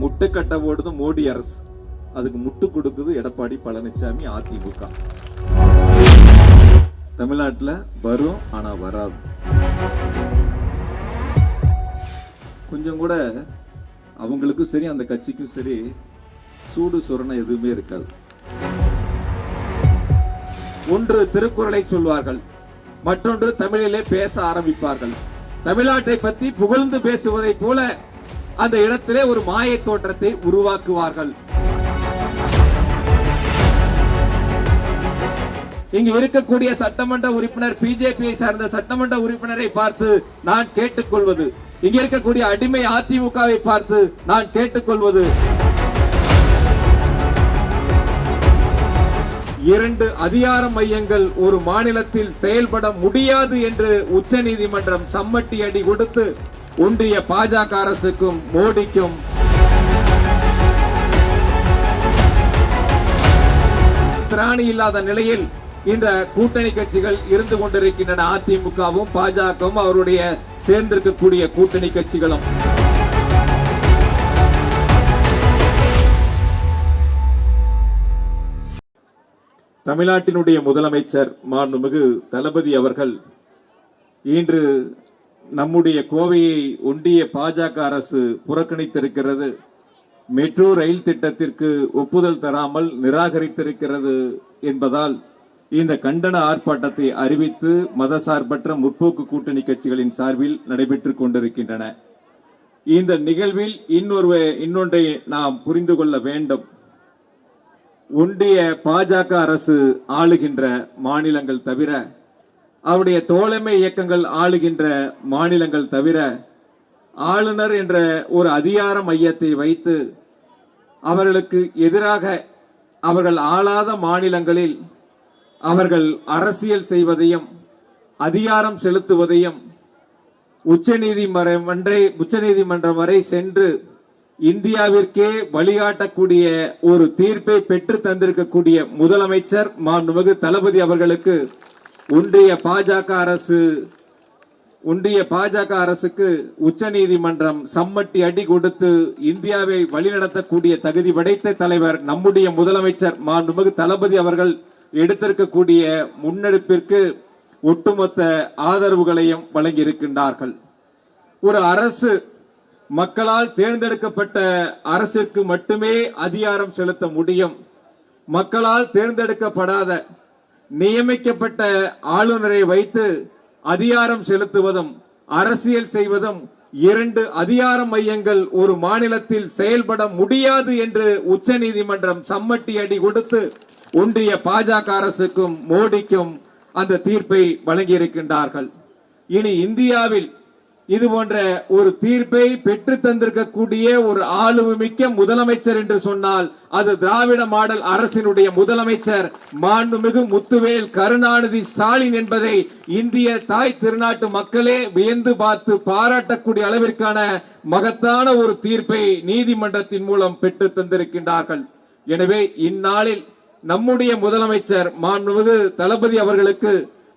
முட்டு கட்ட ஓடுது மோடி அரசு. அதுக்கு முட்டு கொடுக்குது எடப்பாடி பழனிசாமி அதிமுக. தமிழ்நாட்டில் வரும் ஆனால் வராது. கொஞ்சம் கூட அவங்களுக்கும் சரி அந்த கட்சிக்கும் சரி சூடு சுரணை எதுவுமே இருக்காது. ஒன்று திருக்குறளை சொல்வார்கள் மற்றொன்று தமிழிலே பேச ஆரம்பிப்பார்கள். தமிழ்நாட்டை பத்தி புகழ்ந்து பேசுவதைப் போல அந்த இடத்திலே ஒரு மாய தோற்றத்தை உருவாக்குவார்கள். இங்கு இருக்கக்கூடிய சட்டமன்ற உறுப்பினர் பிஜேபியை சார்ந்த சட்டமன்ற உறுப்பினரை பார்த்து நான் கேட்டுக்கொள்வது. இங்க இருக்கக்கூடிய அடிமை அதிமுகவை பார்த்து நான் கேட்டுக்கொள்வது. இரண்டு அதிகார மையங்கள் ஒரு மாநிலத்தில் செயல்பட முடியாது என்று உச்சநீதிமன்றம் சம்மட்டி அடி கொடுத்து ஒன்றிய பாஜக அரசுக்கும் மோடிக்கும். திராணி இல்லாத நிலையில் இந்த கூட்டணி கட்சிகள் இருந்து கொண்டிருக்கின்றன. அதிமுகவும் பாஜகவும் அவருடைய சேர்ந்திருக்கக்கூடிய கூட்டணி கட்சிகளும். தமிழ்நாட்டினுடைய முதலமைச்சர் மாண்புமிகு தளபதி அவர்கள் இன்று நம்முடைய கோவையை ஒன்றிய பாஜக அரசு புறக்கணித்திருக்கிறது. மெட்ரோ ரயில் திட்டத்திற்கு ஒப்புதல் தராமல் நிராகரித்திருக்கிறது என்பதால் இந்த கண்டன ஆர்ப்பாட்டத்தை அறிவித்து மதசார்பற்ற முற்போக்கு கூட்டணி கட்சிகளின் சார்பில் நடைபெற்றுக் கொண்டிருக்கின்றன. இந்த நிகழ்வில் இன்னொரு இன்னொன்றை நாம் புரிந்து கொள்ள வேண்டும். ஒன்றிய பாஜக அரசு ஆளுகின்ற மாநிலங்கள் தவிர அவருடைய தோழமை இயக்கங்கள் ஆளுகின்ற மாநிலங்கள் தவிர ஆளுநர் என்ற ஒரு அதிகார மையத்தை வைத்து அவர்களுக்கு எதிராக அவர்கள் ஆளாத மாநிலங்களில் அவர்கள் அரசியல் செய்வதையும் அதிகாரம் செலுத்துவதையும் உச்சநீதிமன்ற உச்சநீதிமன்றம் வரை சென்று இந்தியாவிற்கே வழிகாட்டக்கூடிய ஒரு தீர்ப்பை பெற்று தந்திருக்கக்கூடிய முதலமைச்சர் மாண்புமிகு தளபதி அவர்களுக்கு ஒன்றிய பாஜக அரசு ஒன்றிய பாஜக அரசுக்கு உச்சநீதிமன்றம் சம்மட்டி அடி கொடுத்து இந்தியாவை வழிநடத்தக்கூடிய தகுதி படைத்த தலைவர் நம்முடைய முதலமைச்சர் மாண்புமிகு தளபதி அவர்கள் எடுத்திருக்கக்கூடிய முன்னெடுப்பிற்கு ஒட்டுமொத்த ஆதரவுகளையும் வழங்கியிருக்கின்றார்கள். ஒரு அரசு மக்களால் தேர்ந்தெடுக்கப்பட்ட அரசிற்கு மட்டுமே அதிகாரம் செலுத்த முடியும். மக்களால் தேர்ந்தெடுக்கப்படாத நியமிக்கப்பட்ட ஆளுநரை வைத்து அதிகாரம் செலுத்துவதும் அரசியல் செய்வதும் இரண்டு அதிகார மையங்கள் ஒரு மாநிலத்தில் செயல்பட முடியாது என்று உச்சநீதிமன்றம் சம்மட்டி அடி கொடுத்து ஒன்றிய பாஜக அரசுக்கும் மோடிக்கும் அந்த தீர்ப்பை வழங்கியிருக்கின்றார்கள். இனி இந்தியாவில் இது போன்ற ஒரு தீர்ப்பை பெற்று தந்திருக்கக்கூடிய ஒரு ஆளுமிக்க முதலமைச்சர் என்று சொன்னால் அது திராவிட மாடல் அரசினுடைய முதலமைச்சர் மாண்புமிகு முத்துவேல் கருணாநிதி ஸ்டாலின் என்பதை இந்திய தாய் திருநாட்டு மக்களே வியந்து பார்த்து பாராட்டக்கூடிய அளவிற்கான மகத்தான ஒரு தீர்ப்பை நீதிமன்றத்தின் மூலம் பெற்று தந்திருக்கின்றார்கள். எனவே இந்நாளில் நம்முடைய முதலமைச்சர் மாண்புமிகு தளபதி அவர்களுக்கு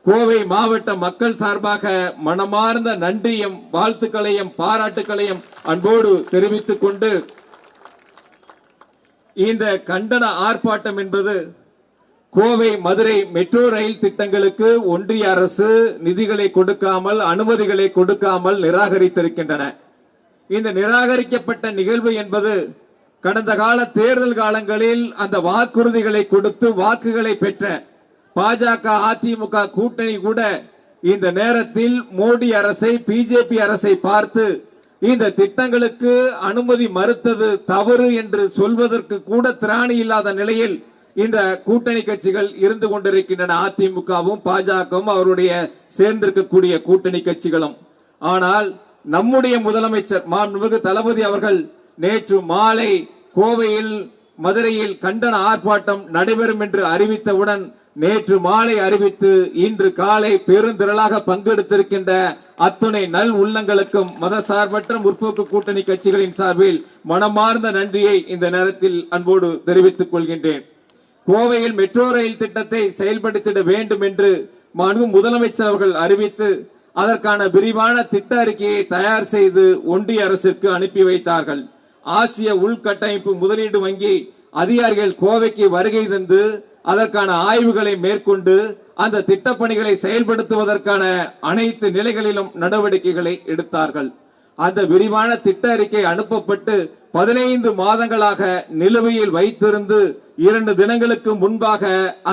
கோவை மாவட்ட மக்கள் சார்பாக மனமார்ந்த நன்றியும் வாழ்த்துக்களையும் பாராட்டுக்களையும் அன்போடு தெரிவித்துக் கொண்டு இந்த கண்டன ஆர்ப்பாட்டம் என்பது கோவை மதுரை மெட்ரோ ரயில் திட்டங்களுக்கு ஒன்றிய அரசு நிதிகளை கொடுக்காமல் அனுமதிகளை கொடுக்காமல் நிராகரித்திருக்கின்றன. இந்த நிராகரிக்கப்பட்ட நிகழ்வு என்பது கடந்த கால தேர்தல் காலங்களில் அந்த வாக்குறுதிகளை கொடுத்து வாக்குகளை பெற்ற பாஜக அதிமுக கூட்டணி கூட இந்த நேரத்தில் மோடி அரசை பிஜேபி அரசை பார்த்து இந்த திட்டங்களுக்கு அனுமதி மறுத்தது தவறு என்று சொல்வதற்கு கூட திராணி இல்லாத நிலையில் இந்த கூட்டணி கட்சிகள் இருந்து கொண்டிருக்கின்றன. அதிமுகவும் பாஜகவும் அவருடைய சேர்ந்திருக்கக்கூடிய கூட்டணி கட்சிகளும். ஆனால் நம்முடைய முதலமைச்சர் மாண்புமிகு தளபதி அவர்கள் நேற்று மாலை கோவையில் மதுரையில் கண்டன ஆர்ப்பாட்டம் நடைபெறும் என்று அறிவித்தவுடன் நேற்று மாலை அறிவித்து இன்று காலை பெருந்திரளாக பங்கெடுத்திருக்கின்ற அத்துணை நல் உள்ளங்களுக்கும் மதசார்பற்ற முற்போக்கு கூட்டணி கட்சிகளின் சார்பில் மனமார்ந்த நன்றியை இந்த நேரத்தில் அன்போடு தெரிவித்துக் கொள்கின்றேன். கோவையில் மெட்ரோ ரயில் திட்டத்தை செயல்படுத்திட வேண்டும் என்று மாண்பு முதலமைச்சர் அவர்கள் அறிவித்து அதற்கான விரிவான திட்ட அறிக்கையை தயார் செய்து ஒன்றிய அரசுக்கு அனுப்பி வைத்தார்கள். ஆசிய உள்கட்டமைப்பு முதலீடு வங்கி அதிகாரிகள் கோவைக்கு வருகை தந்து அதற்கான ஆய்வுகளை மேற்கொண்டு அந்த திட்டப்பணிகளை செயல்படுத்துவதற்கான அனைத்து நிலைகளிலும் நடவடிக்கைகளை எடுத்தார்கள். அந்த விரிவான திட்ட அறிக்கை அனுப்பப்பட்டு பதினைந்து மாதங்களாக நிலுவையில் வைத்திருந்து இரண்டு தினங்களுக்கு முன்பாக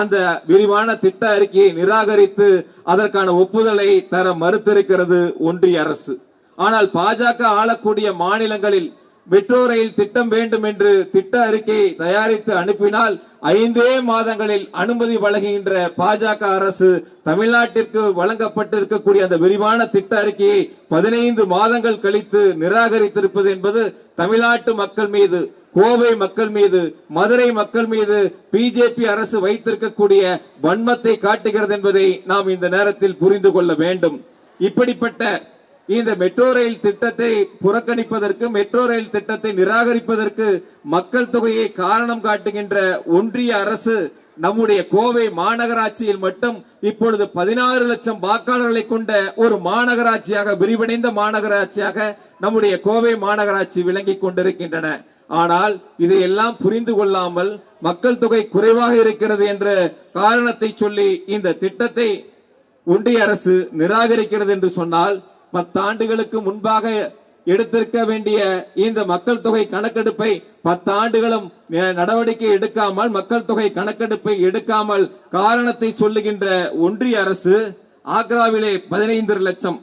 அந்த விரிவான திட்ட அறிக்கையை நிராகரித்து அதற்கான ஒப்புதலை தர மறுத்திருக்கிறது ஒன்றிய அரசு. ஆனால் பாஜக ஆளக்கூடிய மாநிலங்களில் மெட்ரோ ரயில் திட்டம் வேண்டும் என்று திட்ட அறிக்கையை தயாரித்து அனுப்பினால் ஐந்தே மாதங்களில் அனுமதி வழங்குகின்ற பாஜக அரசு தமிழ்நாட்டிற்கு வழங்கப்பட்டிருக்கக்கூடிய அந்த விரிவான திட்ட அறிக்கையை பதினைந்து மாதங்கள் கழித்து நிராகரித்திருப்பது என்பது தமிழ்நாட்டு மக்கள் மீது கோவை மக்கள் மீது மதுரை மக்கள் மீது பிஜேபி அரசு வைத்திருக்கக்கூடிய வன்மத்தை காட்டுகிறது என்பதை நாம் இந்த நேரத்தில் புரிந்து கொள்ள வேண்டும். இப்படிப்பட்ட இந்த மெட்ரோ ரயில் திட்டத்தை புறக்கணிப்பதற்கு மெட்ரோ ரயில் திட்டத்தை நிராகரிப்பதற்கு மக்கள் தொகையை காரணம் காட்டுகின்ற ஒன்றிய அரசு நம்முடைய கோவை மாநகராட்சியில் மட்டும் இப்பொழுது பதினாறு லட்சம் வாக்காளர்களை கொண்ட ஒரு மாநகராட்சியாக விரிவடைந்த மாநகராட்சியாக நம்முடைய கோவை மாநகராட்சி விளங்கி கொண்டிருக்கின்றன. ஆனால் இதையெல்லாம் புரிந்து கொள்ளாமல் மக்கள் தொகை குறைவாக இருக்கிறது என்ற காரணத்தை சொல்லி இந்த திட்டத்தை ஒன்றிய அரசு நிராகரிக்கிறது என்று சொன்னால் பத்தாண்டுகளுக்கு முன்பாக எடுத்திருக்க வேண்டிய இந்த மக்கள் தொகை கணக்கெடுப்பை பத்தாண்டுகளும் நடவடிக்கை எடுக்காமல் மக்கள் தொகை கணக்கெடுப்பை எடுக்காமல் காரணத்தை சொல்லுகின்ற ஒன்றிய அரசு ஆக்ராவிலே பதினைந்து லட்சம்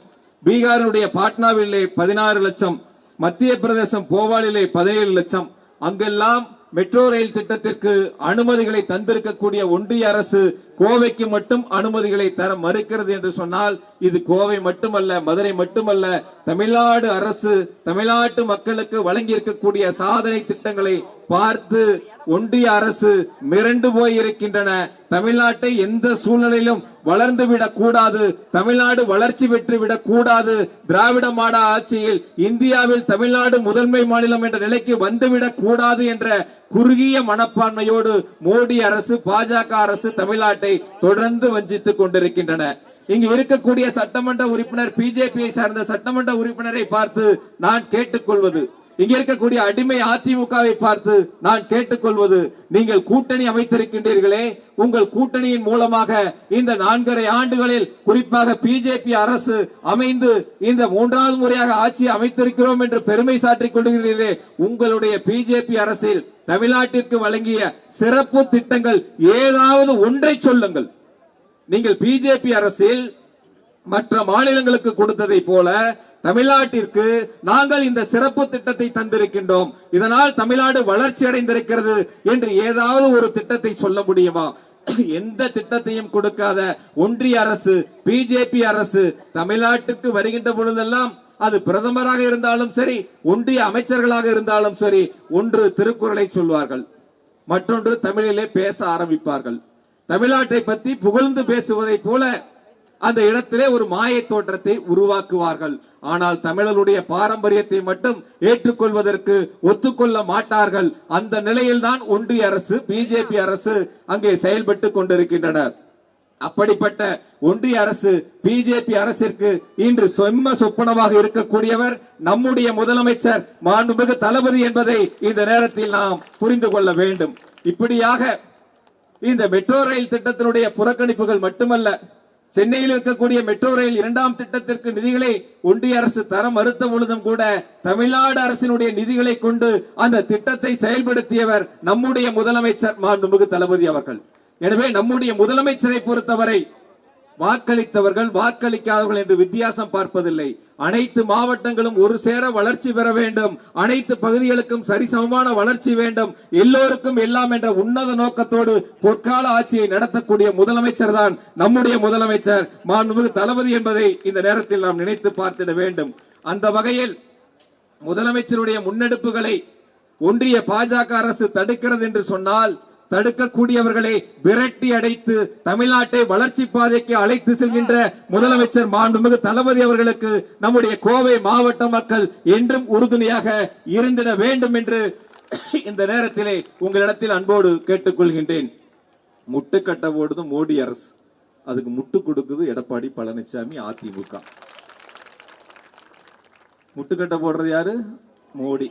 பீகாரினுடைய பாட்னாவிலே பதினாறு லட்சம் மத்திய பிரதேசம் போவாலிலே பதினேழு லட்சம். அங்கெல்லாம் மெட்ரோ ரயில் திட்டத்திற்கு அனுமதிகளை தந்திருக்கக்கூடிய ஒன்றிய அரசு கோவைக்கு மட்டும் அனுமதிகளை தர மறுக்கிறது என்று சொன்னால் இது கோவை மட்டுமல்ல மதுரை மட்டுமல்ல தமிழ்நாடு அரசு தமிழ்நாட்டு மக்களுக்கு வழங்கி இருக்கக்கூடிய சாதனை திட்டங்களை பார்த்து ஒன்றிய அரசு மிரண்டு போய் இருக்கின்றன தமிழ்நாட்டை எந்த சூழ்நிலையிலும் வளர்ந்து விடக் கூடாது தமிழ்நாடு வளர்ச்சி பெற்று விடக் கூடாது திராவிட மாட ஆட்சியில் இந்தியாவில் தமிழ்நாடு முதன்மை மாநிலம் என்ற நிலைக்கு வந்துவிடக் கூடாது என்ற குறுகிய மனப்பான்மையோடு மோடி அரசு பாஜக அரசு தமிழ்நாட்டை தொடர்ந்து வஞ்சித்துக் கொண்டிருக்கின்றன. இங்கு இருக்கக்கூடிய சட்டமன்ற உறுப்பினர் பிஜேபியை சார்ந்த சட்டமன்ற உறுப்பினரை பார்த்து நான் கேட்டுக்கொள்வது இங்க இருக்கக்கூடிய அடிமை அதிமுகவை பார்த்து நான் கேட்டுக்கொள்வது நீங்கள் கூட்டணி அமைத்திருக்கின்றீர்களே உங்கள் கூட்டணியின் மூலமாக இந்த நான்கரை ஆண்டுகளில் குறிப்பாக பிஜேபி அரசு அமைந்து இந்த மூன்றாவது முறையாக ஆட்சி அமைத்திருக்கிறோம் என்று பெருமை சாற்றிக் கொள்கிறீர்களே உங்களுடைய பிஜேபி அரசில் தமிழ்நாட்டிற்கு வழங்கிய சிறப்பு திட்டங்கள் ஏதாவது ஒன்றை சொல்லுங்கள். நீங்கள் பிஜேபி அரசில் மற்ற மாநிலங்களுக்கு கொடுத்ததை போல தமிழ்நாட்டிற்கு நாங்கள் இந்த சிறப்பு திட்டத்தை தந்திருக்கின்றோம். இதனால் தமிழ்நாடு வளர்ச்சி அடைந்திருக்கிறது என்று ஏதாவது ஒரு திட்டத்தை சொல்ல முடியுமா? எந்த திட்டத்தையும் கொடுக்காத ஒன்றிய அரசு பிஜேபி அரசு தமிழ்நாட்டுக்கு வருகின்ற பொழுதெல்லாம் அது பிரதமராக இருந்தாலும் சரி ஒன்றிய அமைச்சர்களாக இருந்தாலும் சரி ஒன்று திருக்குறளை சொல்வார்கள். மற்றொன்று தமிழிலே பேச ஆரம்பிப்பார்கள். தமிழ்நாட்டை பற்றி புகழ்ந்து பேசுவதைப் போல அந்த இடத்திலே ஒரு மாயை தோற்றத்தை உருவாக்குவார்கள். ஆனால் தமிழருடைய பாரம்பரியத்தை மட்டும் ஏற்றுக்கொள்வதற்கு ஒத்துக்கொள்ள மாட்டார்கள். அந்த நிலையில்தான் ஒன்றிய அரசு பிஜேபி அரசு அங்கே செயல்பட்டு கொண்டிருக்கின்றனர். அப்படிப்பட்ட ஒன்றிய அரசு பிஜேபி அரசிற்கு இன்று சொம்ம சொப்பனமாக இருக்கக்கூடியவர் நம்முடைய முதலமைச்சர் மாண்புமிகு தளபதி என்பதை இந்த நேரத்தில் நாம் புரிந்து கொள்ள வேண்டும். இப்படியாக இந்த மெட்ரோ ரயில் திட்டத்தினுடைய புறக்கணிப்புகள் மட்டுமல்ல சென்னையில் இருக்கக்கூடிய மெட்ரோ ரயில் இரண்டாம் திட்டத்திற்கு நிதிகளை ஒன்றிய அரசு தர மறுத்த பொழுதும் கூட தமிழ்நாடு அரசினுடைய நிதிகளை கொண்டு அந்த திட்டத்தை செயல்படுத்தியவர் நம்முடைய முதலமைச்சர் மாண்புமிகு தளபதி அவர்கள். எனவே நம்முடைய முதலமைச்சரை பொறுத்தவரை வாக்களித்தவர்கள் வாக்களிக்காதவர்கள் என்று வித்தியாசம் பார்ப்பதில்லை. அனைத்து மாவட்டங்களும் ஒரு சேர வளர்ச்சி பெற வேண்டும். அனைத்து பகுதிகளுக்கும் சரிசமமான வளர்ச்சி வேண்டும். எல்லோருக்கும் எல்லாம் என்ற உன்னத நோக்கத்தோடு பொற்கால ஆட்சியை நடத்தக்கூடிய முதலமைச்சர் தான் நம்முடைய முதலமைச்சர். மாண்புமிகு தளபதி என்பதை இந்த நேரத்தில் நாம் நினைத்து பார்த்திட வேண்டும். அந்த வகையில் முதலமைச்சருடைய முன்னெடுப்புகளை ஒன்றிய பாஜக அரசு தடுக்கிறது என்று சொன்னால் தடுக்கக்கூடியவர்களை விரட்டி அடைத்து தமிழ்நாட்டை வளர்ச்சி பாதைக்கு அழைத்து செல்கின்ற முதலமைச்சர் மாண்புமிகு தளபதி அவர்களுக்கு நம்முடைய கோவை மாவட்ட மக்கள் என்றும் உறுதுணையாக இருந்திட வேண்டும் என்று இந்த நேரத்திலே உங்களிடத்தில் அன்போடு கேட்டுக்கொள்கின்றேன். முட்டுக்கட்ட போடுது மோடி அரசு. அதுக்கு முட்டு கொடுக்குது எடப்பாடி பழனிசாமி அதிமுக. முட்டுக்கட்டை போடுறது யாரு? மோடி.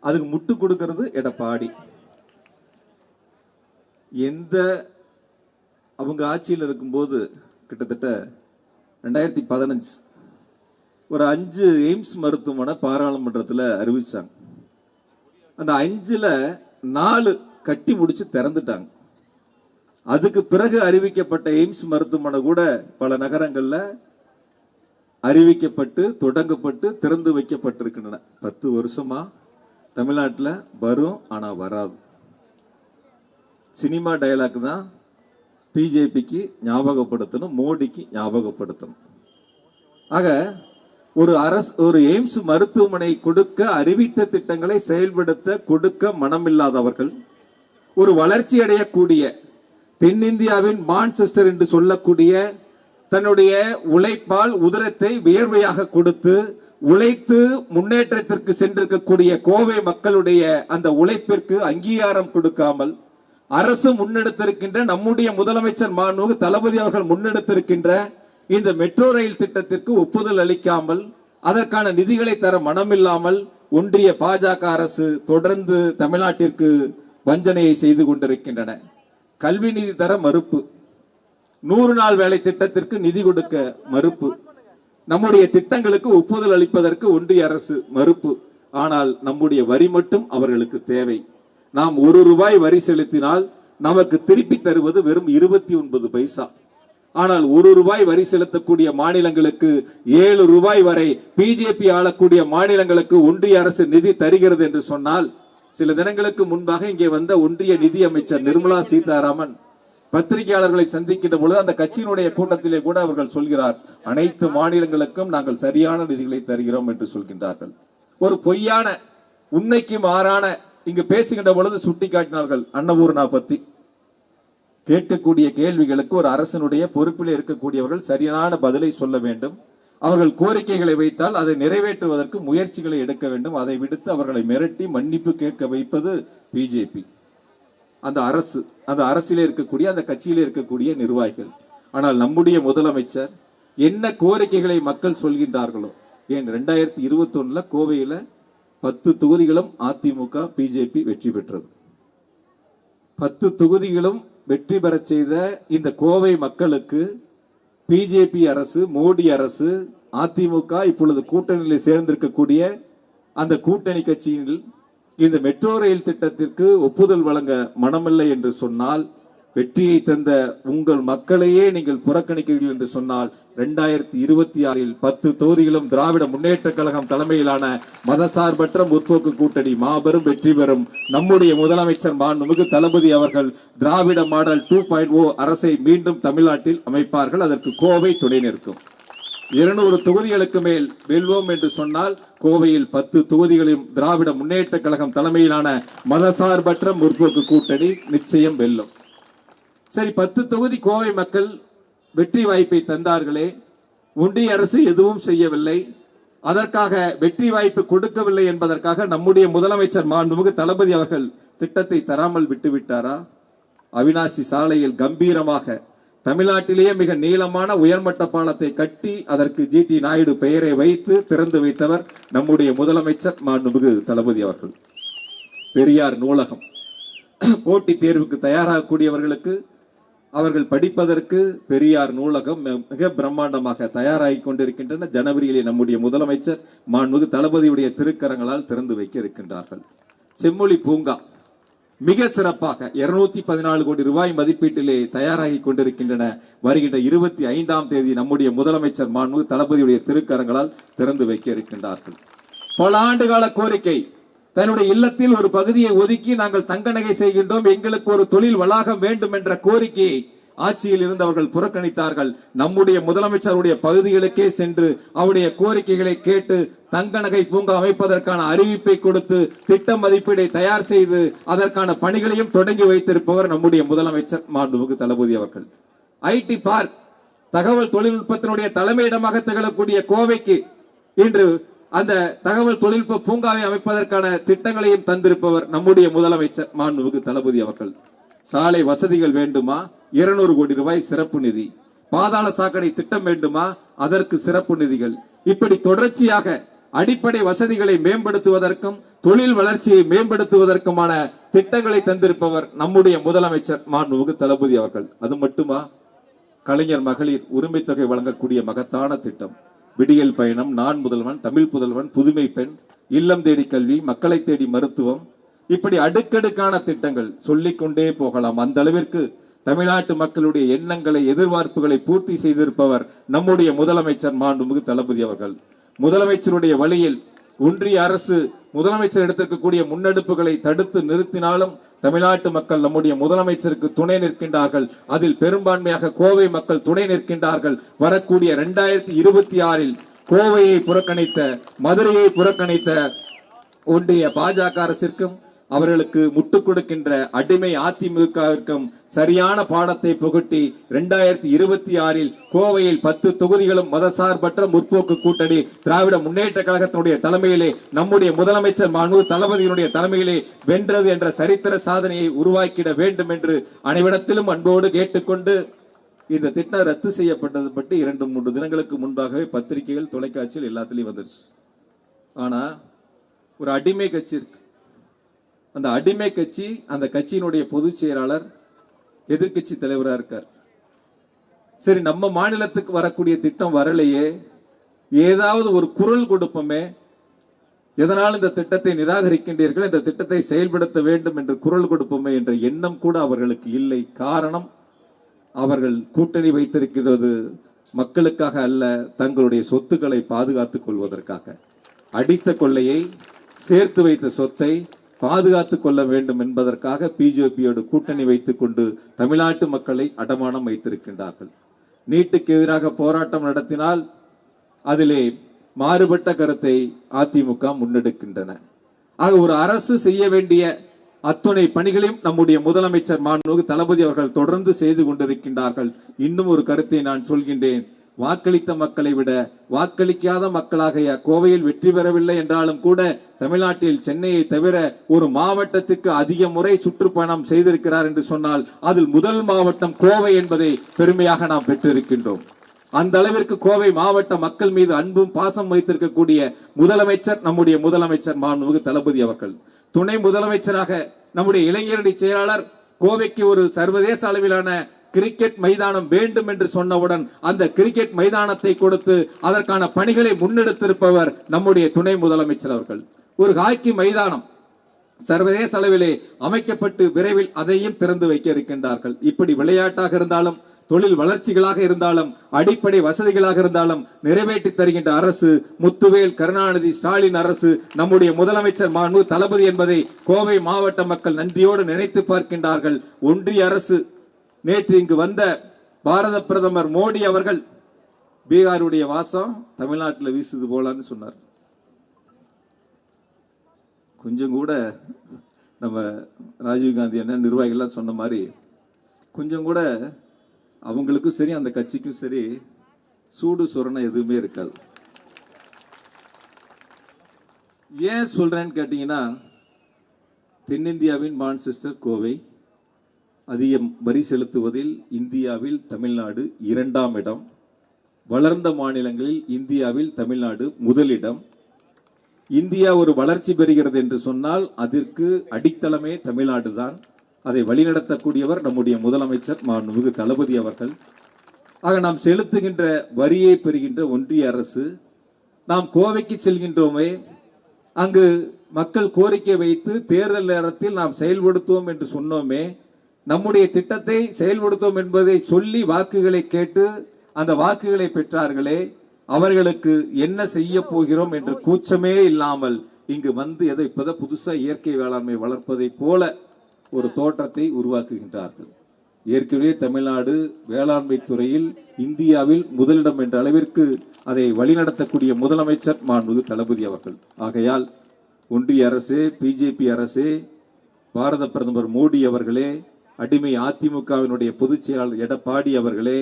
அதுக்கு முட்டு கொடுக்கிறது எடப்பாடி. எந்த அவங்க ஆட்சியில் இருக்கும்போது கிட்டத்தட்ட ரெண்டாயிரத்தி பதினஞ்சு ஒரு அஞ்சு எய்ம்ஸ் மருத்துவமனை பாராளுமன்றத்தில் அறிவிச்சாங்க. அந்த அஞ்சில் நாலு கட்டி முடிச்சு திறந்துட்டாங்க. அதுக்கு பிறகு அறிவிக்கப்பட்ட எய்ம்ஸ் மருத்துவமனை கூட பல நகரங்களில் அறிவிக்கப்பட்டு தொடங்கப்பட்டு திறந்து வைக்கப்பட்டிருக்கின்றன. பத்து வருஷமா தமிழ்நாட்டில் வரும் ஆனால் வராது. சினிமா டயலாக் தான் பிஜேபிக்கு ஞாபகப்படுத்தணும் மோடிக்கு ஞாபகப்படுத்தணும். ஆக ஒரு அரசு ஒரு எய்ம்ஸ் மருத்துவமனை கொடுக்க அறிவித்த திட்டங்களை செயல்படுத்த கொடுக்க மனமில்லாதவர்கள் ஒரு வளர்ச்சி அடையக்கூடிய தென்னிந்தியாவின் மான்செஸ்டர் என்று சொல்லக்கூடிய தன்னுடைய உழைப்பால் உதரத்தை வியர்வையாக கொடுத்து உழைத்து முன்னேற்றத்திற்கு சென்றிருக்கக்கூடிய கோவை மக்களுடைய அந்த உழைப்பிற்கு அங்கீகாரம் கொடுக்காமல் அரசு முன்னெடுத்திருக்கின்ற நம்முடைய முதலமைச்சர் மாண்புமிகு தளபதி அவர்கள் முன்னெடுத்திருக்கின்ற இந்த மெட்ரோ ரயில் திட்டத்திற்கு ஒப்புதல் அளிக்காமல் அதற்கான நிதிகளை தர மனமில்லாமல் ஒன்றிய பாஜக அரசு தொடர்ந்து தமிழ்நாட்டிற்கு வஞ்சனையை செய்து கொண்டிருக்கின்றன. கல்வி நிதி தர மறுப்பு. நூறு நாள் வேலை திட்டத்திற்கு நிதி கொடுக்க மறுப்பு. நம்முடைய திட்டங்களுக்கு ஒப்புதல் அளிப்பதற்கு ஒன்றிய அரசு மறுப்பு. ஆனால் நம்முடைய வரி மட்டும் அவர்களுக்கு தேவை. நாம் ஒரு ரூபாய் வரி செலுத்தினால் நமக்கு திருப்பி தருவது வெறும் இருபத்தி ஒன்பது பைசா. ஆனால் ஒரு ரூபாய் வரி செலுத்தக்கூடிய மாநிலங்களுக்கு ஏழு ரூபாய் வரை பிஜேபி ஆளக்கூடிய மாநிலங்களுக்கு ஒன்றிய அரசு நிதி தருகிறது என்று சொன்னால் சில தினங்களுக்கு முன்பாக இங்கே வந்த ஒன்றிய நிதி அமைச்சர் நிர்மலா சீதாராமன் பத்திரிகையாளர்களை சந்திக்கின்ற பொழுது அந்த கட்சியினுடைய கூட்டத்திலே கூட அவர்கள் சொல்கிறார் அனைத்து மாநிலங்களுக்கும் நாங்கள் சரியான நிதிகளை தருகிறோம் என்று சொல்கின்றார்கள். ஒரு பொய்யான உண்மைக்கு மாறான இங்கு பேசுகின்ற பொழுது சுட்டிக்காட்டினார்கள் அன்னபூர்ணா பத்தி கேட்கக்கூடிய கேள்விகளுக்கு ஒரு அரசனுடைய பொறுப்பில் இருக்கக்கூடியவர்கள் சரியான பதிலை சொல்ல வேண்டும். அவர்கள் கோரிக்கைகளை வைத்தால் அதை நிறைவேற்றுவதற்கு முயற்சிகளை எடுக்க வேண்டும். அதை விடுத்து அவர்களை மிரட்டி மன்னிப்பு கேட்க வைப்பது பிஜேபி அந்த அரசு அந்த அரசிலே இருக்கக்கூடிய அந்த கட்சியிலே இருக்கக்கூடிய நிர்வாகிகள். ஆனால் நம்முடைய முதலமைச்சர் என்ன கோரிக்கைகளை மக்கள் சொல்கின்றார்களோ ஏன் ரெண்டாயிரத்தி இருபத்தி கோவையில் கோவையில பத்து தொகுதிகளும் அதிமுக பிஜேபி வெற்றி பெற்றது. பத்து தொகுதிகளும் வெற்றி பெறச் செய்த இந்த கோவை மக்களுக்கு பிஜேபி அரசு மோடி அரசு அதிமுக இப்பொழுது கூட்டணியில் சேர்ந்திருக்கக்கூடிய அந்த கூட்டணி கட்சியில் இந்த மெட்ரோ ரயில் திட்டத்திற்கு ஒப்புதல் வழங்க மனமில்லை என்று சொன்னால் வெற்றியை தந்த உங்கள் மக்களையே நீங்கள் புறக்கணிக்கிறீர்கள் என்று சொன்னால் இரண்டாயிரத்தி இருபத்தி ஆறில் பத்து தொகுதிகளும் திராவிட முன்னேற்ற கழகம் தலைமையிலான மதசார்பற்ற முற்போக்கு கூட்டணி மாபெரும் வெற்றி பெறும். நம்முடைய முதலமைச்சர் மாண்புமிகு தளபதி அவர்கள் Dravida model two point O அரசை மீண்டும் தமிழ்நாட்டில் அமைப்பார்கள். அதற்கு கோவை துணை நிற்கும். இருநூறு தொகுதிகளுக்கு மேல் வெல்வோம் என்று சொன்னால் கோவையில் பத்து தொகுதிகளையும் திராவிட முன்னேற்ற கழகம் தலைமையிலான மதசார்பற்ற முற்போக்கு கூட்டணி நிச்சயம் வெல்லும். சரி பத்து தொகுதி கோவை மக்கள் வெற்றி வாய்ப்பை தந்தார்களே. ஒன்றிய அரசு எதுவும் செய்யவில்லை. அதற்காக வெற்றி வாய்ப்பு கொடுக்கவில்லை என்பதற்காக நம்முடைய முதலமைச்சர் மாண்புமிகு தளபதி அவர்கள் திட்டத்தை தராமல் விட்டுவிட்டாரா? அவினாசி சாலையில் கம்பீரமாக தமிழ்நாட்டிலேயே மிக நீளமான உயர்மட்ட பாலத்தை கட்டி அதற்கு ஜி. டி. நாயுடு பெயரை வைத்து திறந்து வைத்தவர் நம்முடைய முதலமைச்சர் மாண்புமிகு தளபதி அவர்கள். பெரியார் நூலகம். போட்டித் தேர்வுக்கு தயாராகக்கூடியவர்களுக்கு அவர்கள் படிப்பதற்கு பெரியார் நூலகம் மிக பிரம்மாண்டமாக தயாராகி கொண்டிருக்கின்றன. ஜனவரியிலே நம்முடைய முதலமைச்சர் மாண்புமிகு தளபதியுடைய திருக்கரங்களால் திறந்து வைக்க இருக்கின்றார்கள். செம்மொழி பூங்கா மிக சிறப்பாக 214 பதினாலு கோடி ரூபாய் மதிப்பீட்டிலே தயாராகி கொண்டிருக்கின்றன. வருகின்ற இருபத்தி ஐந்தாம் தேதி நம்முடைய முதலமைச்சர் மாண்புமிகு தளபதியுடைய திருக்கரங்களால் திறந்து வைக்க இருக்கின்றார்கள். பல ஆண்டு கால கோரிக்கை தன்னுடைய இல்லத்தில் ஒரு பகுதியை ஒதுக்கி நாங்கள் தங்க நகை செய்கின்றோம். எங்களுக்கு ஒரு தொழில் வளாகம் வேண்டும் என்ற கோரிக்கையை ஆட்சியில் இருந்தவர்கள் புறக்கணித்தார்கள். நம்முடைய முதலமைச்சருடைய பகுதிகளுக்கே சென்று அவருடைய கோரிக்கைகளை கேட்டு தங்க நகை பூங்கா அமைப்பதற்கான அறிவிப்பை கொடுத்து திட்ட மதிப்பீடை தயார் செய்து அதற்கான பணிகளையும் தொடங்கி வைத்திருப்பவர் நம்முடைய முதலமைச்சர் மாண்புமிகு தளபதி அவர்கள். ஐடி பார்க் தகவல் தொழில்நுட்பத்தினுடைய தலைமையிடமாக திகழக்கூடிய கோவைக்கு இன்று அந்த தகவல் தொழில்நுட்ப பூங்காவை அமைப்பதற்கான திட்டங்களையும் தந்திருப்பவர் நம்முடைய முதலமைச்சர் மாண்புமிகு தளபதி அவர்கள். சாலை வசதிகள் வேண்டுமா? இருநூறு கோடி ரூபாய் சிறப்பு நிதி. பாதாள சாக்கடை திட்டம் வேண்டுமா? அதற்கு சிறப்பு நிதிகள். இப்படி தொடர்ச்சியாக அடிப்படை வசதிகளை மேம்படுத்துவதற்கும் தொழில் வளர்ச்சியை மேம்படுத்துவதற்குமான திட்டங்களை தந்திருப்பவர் நம்முடைய முதலமைச்சர் மாண்புமிகு தளபதி அவர்கள். அது மட்டுமா? கலைஞர் மகளிர் உரிமை தொகை வழங்கக்கூடிய மகத்தான திட்டம். விடியல் பயணம் நான் முதல்வன் தமிழ் புதல்வன் புதுமை பெண் இல்லம் தேடி கல்வி மக்களை தேடி மருத்துவம். இப்படி அடுக்கடுக்கான திட்டங்கள் சொல்லிக்கொண்டே போகலாம். அந்த அளவிற்கு தமிழ்நாட்டு மக்களுடைய எண்ணங்களை எதிர்பார்ப்புகளை பூர்த்தி செய்திருப்பவர் நம்முடைய முதலமைச்சர் மாண்புமிகு தளபதி அவர்கள். முதலமைச்சருடைய வழியில் ஒன்றிய அரசு முதலமைச்சர் எடுத்திருக்கக்கூடிய முன்னெடுப்புகளை தடுத்து நிறுத்தினாலும் தமிழ்நாட்டு மக்கள் நம்முடைய முதலமைச்சருக்கு துணை நிற்கின்றார்கள். அதில் பெரும்பான்மையாக கோவை மக்கள் துணை நிற்கின்றார்கள். வரக்கூடிய இரண்டாயிரத்தி இருபத்தி ஆறில் கோவையை புறக்கணித்த மதுரையை புறக்கணித்த ஒன்றிய பாஜக அரசிற்கும் அவர்களுக்கு முட்டுக் கொடுக்கின்ற அடிமை அதிமுகவிற்கும் சரியான பாடத்தை புகட்டி இரண்டாயிரத்தி இருபத்தி ஆறில் கோவையில் பத்து தொகுதிகளும் மதசார்பற்ற முற்போக்கு கூட்டணி திராவிட முன்னேற்ற கழகத்தினுடைய தலைமையிலே நம்முடைய முதலமைச்சர் மனு தளபதியினுடைய தலைமையிலே வென்றது என்ற சரித்திர சாதனையை உருவாக்கிட வேண்டும் என்று அனைவரிடத்திலும் அன்போடு கேட்டுக்கொண்டு இந்த திட்டம் ரத்து செய்யப்பட்டது பற்றி இரண்டு மூன்று தினங்களுக்கு முன்பாகவே பத்திரிகைகள் தொலைக்காட்சியில் எல்லாத்துலயும் வந்துருச்சு. ஆனா ஒரு அடிமை கட்சி இருக்கு. அந்த அடிமை கட்சி அந்த கட்சியினுடைய பொதுச் செயலாளர் எதிர்க்கட்சி தலைவராக இருக்கார். சரி நம்ம மாநிலத்துக்கு வரக்கூடிய திட்டம் வரலையே. ஏதாவது ஒரு குரல் கொடுப்போமே. எதனால் இந்த திட்டத்தை நிராகரிக்கின்றீர்கள்? இந்த திட்டத்தை செயல்படுத்த வேண்டும் என்று குரல் கொடுப்போமே என்ற எண்ணம் கூட அவர்களுக்கு இல்லை. காரணம் அவர்கள் கூட்டணி வைத்திருக்கிறது மக்களுக்காக அல்ல தங்களுடைய சொத்துக்களை பாதுகாத்துக் கொள்வதற்காக. அடித்த கொள்ளையை சேர்த்து வைத்த சொத்தை பாதுகாத்து கொள்ள வேண்டும் என்பதற்காக பிஜேபியோடு கூட்டணி வைத்துக் கொண்டு தமிழ்நாட்டு மக்களை அடமானம் வைத்திருக்கின்றார்கள். நீட்டுக்கு எதிராக போராட்டம் நடத்தினால் அதிலே மாறுபட்ட கருத்தை அதிமுக முன்னெடுக்கின்றன. ஆக ஒரு அரசு செய்ய வேண்டிய அத்துணை பணிகளையும் நம்முடைய முதலமைச்சர் மாண்புமிகு தளபதி அவர்கள் தொடர்ந்து செய்து கொண்டிருக்கின்றார்கள். இன்னும் ஒரு கருத்தை நான் சொல்கின்றேன். வாக்களித்த மக்களை விட வாக்களிக்காத மக்களாக கோவையில் வெற்றி பெறவில்லை என்றாலும் கூட தமிழ்நாட்டில் சென்னையை தவிர ஒரு மாவட்டத்துக்கு அதிக முறை சுற்றுப்பயணம் செய்திருக்கிறார் என்று சொன்னால் அதில் முதல் மாவட்டம் கோவை என்பதை பெருமையாக நாம் பெற்றிருக்கின்றோம். அந்த அளவிற்கு கோவை மாவட்ட மக்கள் மீது அன்பும் பாசம் வைத்திருக்கக்கூடிய முதலமைச்சர் நம்முடைய முதலமைச்சர் மாண்புமிகு தளபதி அவர்கள். துணை முதலமைச்சராக நம்முடைய இளைஞரணி செயலாளர் கோவைக்கு ஒரு சர்வதேச அளவிலான கிரிக்கெட் மைதானம் வேண்டும் என்று சொன்னவுடன் அந்த கிரிக்கெட் மைதானத்தை கொடுத்து அதற்கான பணிகளை முன்னெடுத்திருப்பவர் நம்முடைய துணை முதலமைச்சர் அவர்கள். ஒரு ஹாக்கி மைதானம் சர்வதேச அளவிலே அமைக்கப்பட்டு விரைவில் அதையும் திறந்து வைக்க இருக்கின்றார்கள். இப்படி விளையாட்டாக இருந்தாலும் தொழில் வளர்ச்சிகளாக இருந்தாலும் அடிப்படை வசதிகளாக இருந்தாலும் நிறைவேற்றி தருகின்ற அரசு முத்துவேல் கருணாநிதி ஸ்டாலின் அரசு நம்முடைய முதலமைச்சர் மாண்பு தளபதி என்பதை கோவை மாவட்ட மக்கள் நன்றியோடு நினைத்து பார்க்கின்றார்கள். ஒன்றிய அரசு நேற்று இங்கு வந்த பாரத பிரதமர் மோடி அவர்கள் பீகாருடைய வாசம் தமிழ்நாட்டில் வீசுது போலான்னு சொன்னார். கொஞ்சம் கூட நம்ம ராஜீவ்காந்தி என்ன நிர்வாகிகள்லாம் சொன்ன மாதிரி கொஞ்சம் கூட அவங்களுக்கும் சரி அந்த கட்சிக்கும் சரி சூடு சொரணை எதுவுமே இருக்காது. ஏன் சொல்றேன்னு கேட்டீங்கன்னா தென்னிந்தியாவின் மான் சிஸ்டர் கோவை அதிகம் வரி செலுத்துவதில் இந்தியாவில் தமிழ்நாடு இரண்டாம் இடம். வளர்ந்த மாநிலங்களில் இந்தியாவில் தமிழ்நாடு முதலிடம். இந்தியா ஒரு வளர்ச்சி பெறுகிறது என்று சொன்னால் அதற்கு அடித்தளமே தமிழ்நாடு தான். அதை வழிநடத்தக்கூடியவர் நம்முடைய முதலமைச்சர் மாண்புமிகு தளபதி அவர்கள். ஆக நாம் செலுத்துகின்ற வரியை பெறுகின்ற ஒன்றிய அரசு நாம் கோவைக்கு செல்கின்றோமே அங்கு மக்கள் கோரிக்கை வைத்து தேர்தல் நேரத்தில் நாம் செயல்படுத்துவோம் என்று சொன்னோமே நம்முடைய திட்டத்தை செயல்படுத்தோம் என்பதை சொல்லி வாக்குகளை கேட்டு அந்த வாக்குகளை பெற்றார்களே அவர்களுக்கு என்ன செய்ய போகிறோம் என்று கூச்சமே இல்லாமல் இங்கு வந்து எதை இப்பதான் புதுசா இயற்கை வேளாண்மை வளர்ப்பதை போல ஒரு தோற்றத்தை உருவாக்குகின்றார்கள். ஏற்கனவே தமிழ்நாடு வேளாண்மை துறையில் இந்தியாவில் முதலிடம் என்ற அளவிற்கு அதை வழிநடத்தக்கூடிய முதலமைச்சர் மாண்புமிகு தளபதி அவர்கள். ஆகையால் ஒன்றிய அரசு பிஜேபி அரசு பாரத பிரதமர் மோடி அவர்களே அடிமை அதிமுகவினுடைய பொதுச் செயலாளர் எடப்பாடி அவர்களே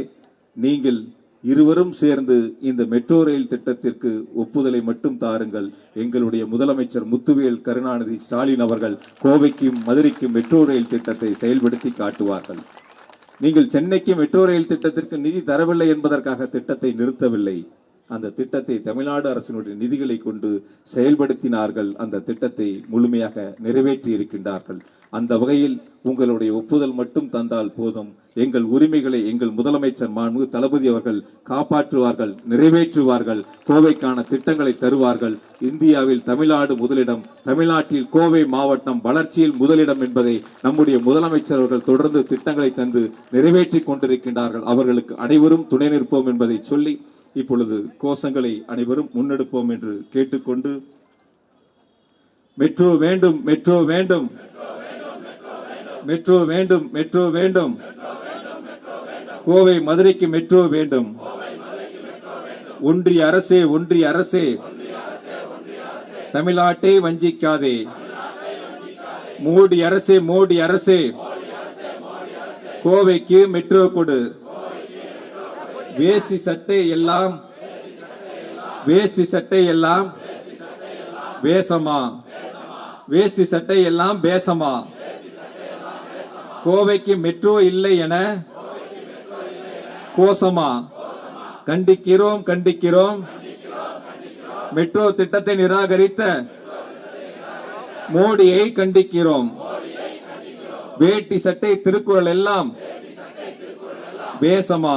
நீங்கள் இருவரும் சேர்ந்து இந்த மெட்ரோ ரயில் திட்டத்திற்கு ஒப்புதலை மட்டும் தாருங்கள். எங்களுடைய முதலமைச்சர் முத்துவேல் கருணாநிதி ஸ்டாலின் அவர்கள் கோவைக்கும் மதுரைக்கும் மெட்ரோ ரயில் திட்டத்தை செயல்படுத்தி காட்டுவார்கள். நீங்கள் சென்னைக்கு மெட்ரோ ரயில் திட்டத்திற்கு நிதி தரவில்லை என்பதற்காக திட்டத்தை நிறுத்தவில்லை. அந்த திட்டத்தை தமிழ்நாடு அரசினுடைய நிதிகளை கொண்டு செயல்படுத்தினார்கள். அந்த திட்டத்தை முழுமையாக நிறைவேற்றி இருக்கின்றார்கள். அந்த வகையில் உங்களுடைய ஒப்புதல் மட்டும் தந்தால் போதும். எங்கள் உரிமைகளை எங்கள் முதலமைச்சர் மாண்பு தளபதி அவர்கள் காப்பாற்றுவார்கள் நிறைவேற்றுவார்கள் கோவைக்கான திட்டங்களை தருவார்கள். இந்தியாவில் தமிழ்நாடு முதலிடம் தமிழ்நாட்டில் கோவை மாவட்டம் வளர்ச்சியில் முதலிடம் என்பதை நம்முடைய முதலமைச்சர் அவர்கள் தொடர்ந்து திட்டங்களை தந்து நிறைவேற்றி கொண்டிருக்கின்றார்கள். அவர்களுக்கு அனைவரும் துணை நிற்போம் என்பதை சொல்லி இப்பொழுது கோஷங்களை அனைவரும் முன்னெடுப்போம் என்று கேட்டுக்கொண்டு மெட்ரோ வேண்டும் மெட்ரோ வேண்டும் மெட்ரோ வேண்டும் மெட்ரோ வேண்டும் கோவை மதுரைக்கு மெட்ரோ வேண்டும் ஒன்றிய அரசே ஒன்றிய அரசே தமிழ்நாட்டை வஞ்சிக்காதே மோடி அரசே மோடி அரசே கோவைக்கு மெட்ரோ கொடு வேஷ்டி சட்டை எல்லாம் வேஷ்டி சட்டை எல்லாம் வேஷமா? வேஷ்டி சட்டை எல்லாம் பேசமா கோவைக்கு மெட்ரோ இல்லை என கோசமா கண்டிக்கிறோம் கண்டிக்கிறோம். மெட்ரோ திட்டத்தை நிராகரித்த மோடியை கண்டிக்கிறோம். வேட்டி சட்டை திருக்குறள் எல்லாம் வேஷமா?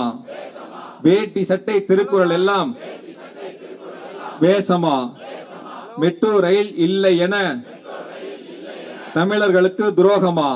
வேட்டி சட்டை திருக்குறள் எல்லாம் வேஷமா மெட்ரோ ரயில் இல்லை என தமிழர்களுக்கு துரோகமா?